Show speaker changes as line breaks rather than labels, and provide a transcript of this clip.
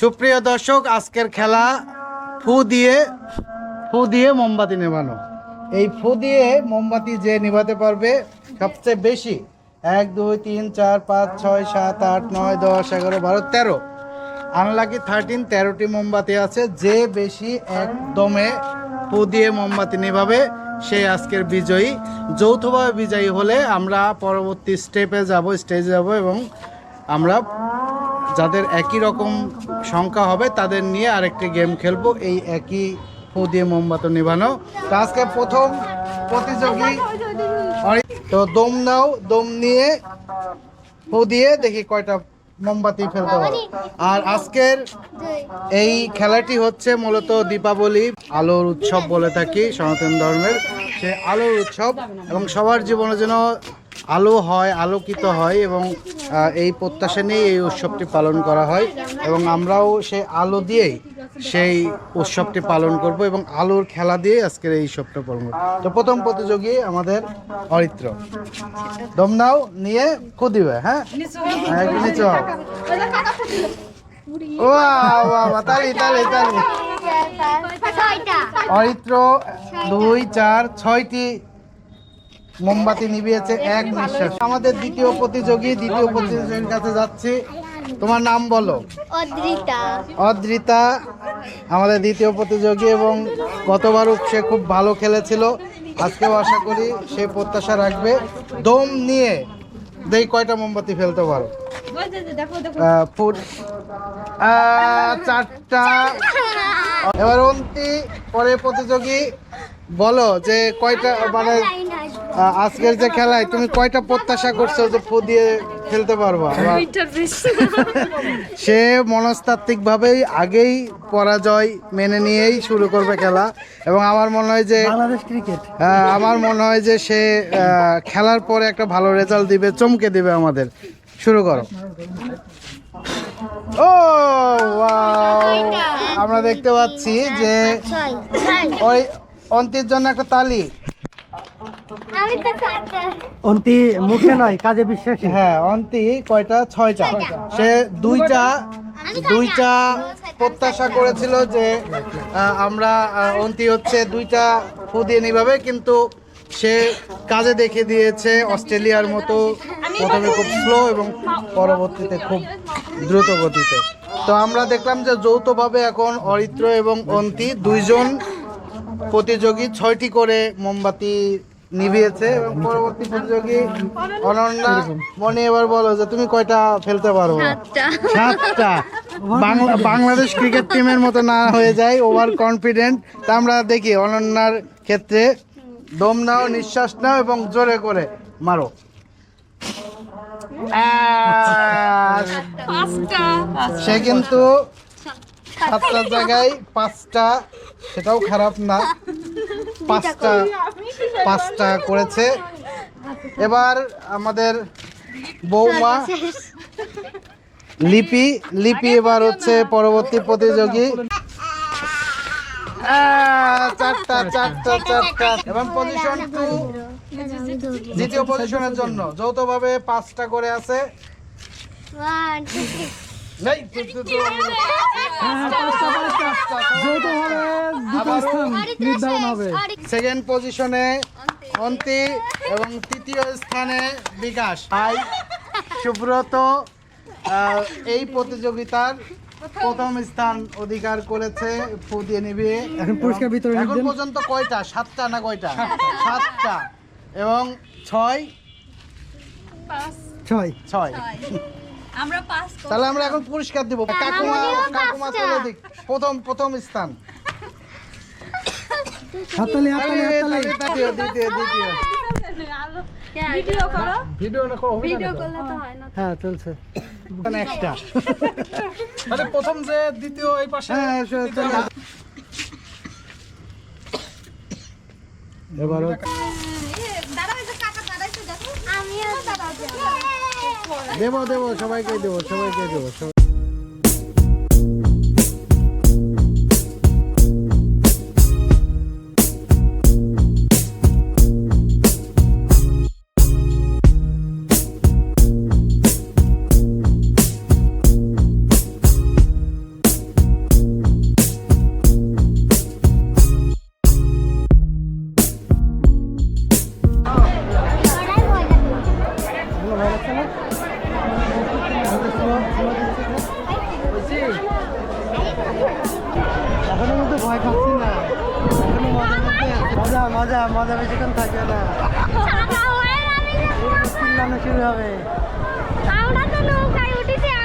সুপ্রিয় দর্শক আজকের খেলা ফু দিয়ে ফু দিয়ে মোমবাতি নেবানো এই ফু দিয়ে মোমবাতি যে নিভাতে পারবে সবচেয়ে বেশি এক দুই তিন চার পাঁচ ছয় সাত আট নয় দশ এগারো বারো তেরো আনলাকি থার্টিন তেরোটি মোমবাতি আছে যে বেশি একদমে ফু দিয়ে মোমবাতি নেভাবে সে আজকের বিজয়ী যৌথভাবে বিজয়ী হলে আমরা পরবর্তী স্টেপে যাব স্টেজে যাব এবং আমরা যাদের একই রকম সংখ্যা হবে তাদের নিয়ে আরেকটি গেম খেলবো এই একই ফু দিয়ে মোমবাতি নিভানো আজকে প্রথম প্রতিযোগী তো দম নাও দম নিয়ে ফু দিয়ে দেখি কয়টা মোমবাতি ফেলতে পারো আর আজকের এই খেলাটি হচ্ছে মূলত দীপাবলি আলোর উৎসব বলে থাকি সনাতন ধর্মের সে আলোর উৎসব এবং সবার জীবনে যেন আলো হয় আলোকিত হয় এবং এই প্রত্যাশা নিয়ে এই উৎসবটি পালন করা হয় এবং আমরাও সেই আলো দিয়েই সেই উৎসবটি পালন করব এবং আলোর খেলা দিয়ে আজকের এই উৎসবটা পালন করবো তো প্রথম প্রতিযোগী আমাদের অরিত্র দমনাও নিয়ে খুদিবে হ্যাঁ, হ্যাঁ নিচে অরিত্র দুই চার ছয়টি মোমবাতি নিবিয়েছে এক নিঃশ্বাস আমাদের দ্বিতীয় প্রতিযোগী দ্বিতীয় প্রতিযোগীর কাছে যাচ্ছি তোমার নাম বলো অদ্রিতা আমাদের দ্বিতীয় প্রতিযোগী এবং গতবারও সে খুব ভালো খেলেছিল আজকেও আশা করি সে প্রত্যাশা রাখবে দম নিয়ে দেখি কয়টা মোমবাতি ফেলতে পারো চারটা এবার অন্তি পরে প্রতিযোগী বলো যে কয়টা মানে আজকের যে খেলায় তুমি কয়টা প্রত্যাশা করছো যে ফু দিয়ে খেলতে পারবা সে মনস্তাত্ত্বিকভাবেই আগেই পরাজয় মেনে নিয়েই শুরু করবে খেলা এবং আমার মনে হয় যে হ্যাঁ, আমার মনে হয় যে সে খেলার পরে একটা ভালো রেজাল্ট দিবে চমকে দিবে আমাদের শুরু করো ও আমরা দেখতে পাচ্ছি যে ওই অন্তির জন্য একটা তালি অন্তি মুখে নয় কাজে বিশ্বাসী হ্যাঁ অন্তি কয়টা ছয়টা সে দুইটা দুইটা প্রত্যাশা করেছিল যে আমরা অন্তি হচ্ছে দুইটা ফু নিভাবে কিন্তু সে কাজে দেখে দিয়েছে অস্ট্রেলিয়ার মতো প্রথমে খুব স্লো এবং পরবর্তীতে খুব দ্রুত গতিতে তো আমরা দেখলাম যে যৌথভাবে এখন অরিত্র এবং অন্তি দুইজন প্রতিযোগী ছয়টি করে মোমবাতি নিভিয়েছে এবং পরবর্তী প্রতিযোগী অনন্যা মনে এবার বলো যে তুমি কয়টা ফেলতে পারো সাতটা বাংলাদেশ ক্রিকেট টিমের মতো না হয়ে যায় ওভার কনফিডেন্ট তা আমরা দেখি অনন্যার ক্ষেত্রে দম নাও নিঃশ্বাস নাও এবং জোরে করে মারো সে কিন্তু সাতটার জায়গায় পাঁচটা সেটাও খারাপ না পাঁচটা পাঁচটা করেছে এবার আমাদের বৌমা লিপি লিপি এবার হচ্ছে পরবর্তী প্রতিযোগী চারটা চারটা চারটা এবং দ্বিতীয় পজিশনের জন্য যৌথভাবে পাঁচটা করে আছে সেকেন্ড পজিশনে অন্তি এবং তৃতীয় স্থানে বিকাশ আই সুব্রত এই প্রতিযোগিতার প্রথম স্থান অধিকার করেছে ফু দিয়ে নিবে পুরস্কার বিতরণ এখন পর্যন্ত কয়টা সাতটা না কয়টা সাতটা এবং ছয় ছয়
ছয় আমরা পাস তাহলে
আমরা এখন পুরস্কার দেব কাকুমা কাকুমা চলে দিক প্রথম প্রথম স্থান হাততালি দ্বিতীয় দ্বিতীয় দ্বিতীয় ভিডিও হ্যাঁ প্রথম যে দ্বিতীয় হ্যাঁ দেবো দেবো সবাইকে দেবো সবাইকে দেবো ভয় পাচ্ছি না মজা মজা মজা বেশিক্ষণ থাকবে না শুরু হবে আমরা তো